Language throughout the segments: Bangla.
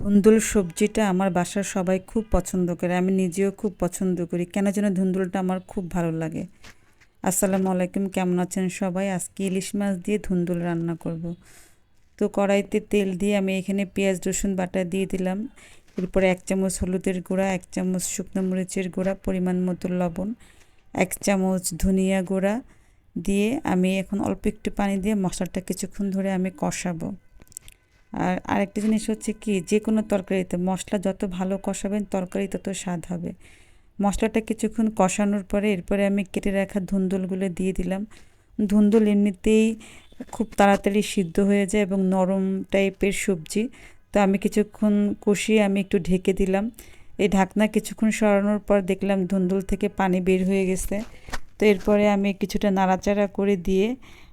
ধুন্দুল সবজিটা আমার বাসার সবাই খুব পছন্দ করে, আমি নিজেও খুব পছন্দ করি। কেন যেন ধুন্দুলটা আমার খুব ভালো লাগে। আসসালামু আলাইকুম, কেমন আছেন সবাই? আজকে ইলিশ মাছ দিয়ে ধুন্দুল রান্না করব। তো কড়াইতে তেল দিয়ে আমি এখানে পেঁয়াজ, রসুন বাটা দিয়ে দিলাম। এরপরে এক চামচ হলুদের গুঁড়া, এক চামচ শুকনো মরিচের গুঁড়া, পরিমাণ মতো লবণ, এক চামচ ধনিয়া গুঁড়া দিয়ে আমি এখন অল্প একটু পানি দিয়ে মশলাটা কিছুক্ষণ ধরে আমি কষাবো। আর আরেকটা জিনিস হচ্ছে কি, যে কোনো তরকারিতে মশলা যত ভালো কষাবেন তরকারি তত স্বাদ হবে। মশলাটা কিছুক্ষণ কষানোর পরে এরপরে আমি কেটে রাখা ধুন্দুলগুলো দিয়ে দিলাম। ধুন্দুল এমনিতেই খুব তাড়াতাড়ি সিদ্ধ হয়ে যায় এবং নরম টাইপের সবজি। তো আমি কিছুক্ষণ কষিয়ে আমি একটু ঢেকে দিলাম। এই ঢাকনা কিছুক্ষণ সরানোর পর দেখলাম ধুন্দুল থেকে পানি বের হয়ে গেছে। তো এরপরে আমি কিছুটা নাড়াচাড়া করে দিয়ে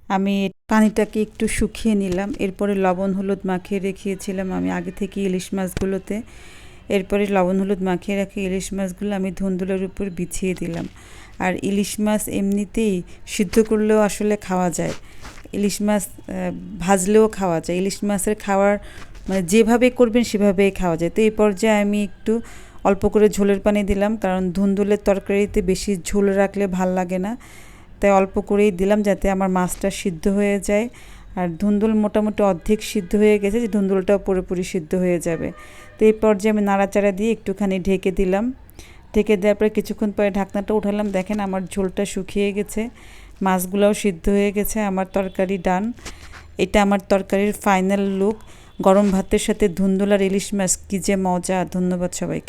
আমি পানিটাকে একটু শুকিয়ে নিলাম। এরপরে লবণ হলুদ মাখিয়ে রেখেছিলাম আমি আগে থেকে ইলিশ মাছগুলোতে। এরপরে লবণ হলুদ মাখিয়ে রাখি ইলিশ মাছগুলো আমি ধুন্দুলের উপর বিছিয়ে দিলাম। আর ইলিশ মাছ এমনিতেই সিদ্ধ করলেও আসলে খাওয়া যায়। ইলিশ মাছ ভাজলেও খাওয়া যায়। ইলিশ মাছের খাওয়ার মানে যেভাবে করবেন সেভাবেই খাওয়া যায়। তো এই পর্যায়ে আমি একটু অল্প করে ঝোলের পানি দিলাম। কারণ ধুন্দুলের তরকারিতে বেশি ঝোল রাখলে ভালো লাগে না। তাই অল্প করেই দিলাম যাতে আমার মাছটা সিদ্ধ হয়ে যায়। আর ধুন্দুল মোটামুটি অর্ধেক সিদ্ধ হয়ে গেছে যে ধুন্দুলটাও পুরোপুরি সিদ্ধ হয়ে যাবে। তো এই পর্যায়ে আমি নাড়াচাড়া দিয়ে একটুখানি ঢেকে দিলাম। ঢেকে দেওয়ার পরে কিছুক্ষণ পরে ঢাকনাটা উঠালাম। দেখেন আমার ঝোলটা শুকিয়ে গেছে। মাছগুলোও সিদ্ধ হয়ে গেছে, আমার তরকারি ডান। এটা আমার তরকারির ফাইনাল লুক। গরম ভাতের সাথে ধুন্দুল আর ইলিশ মাছ, কী যে মজা। ধন্যবাদ সবাইকে।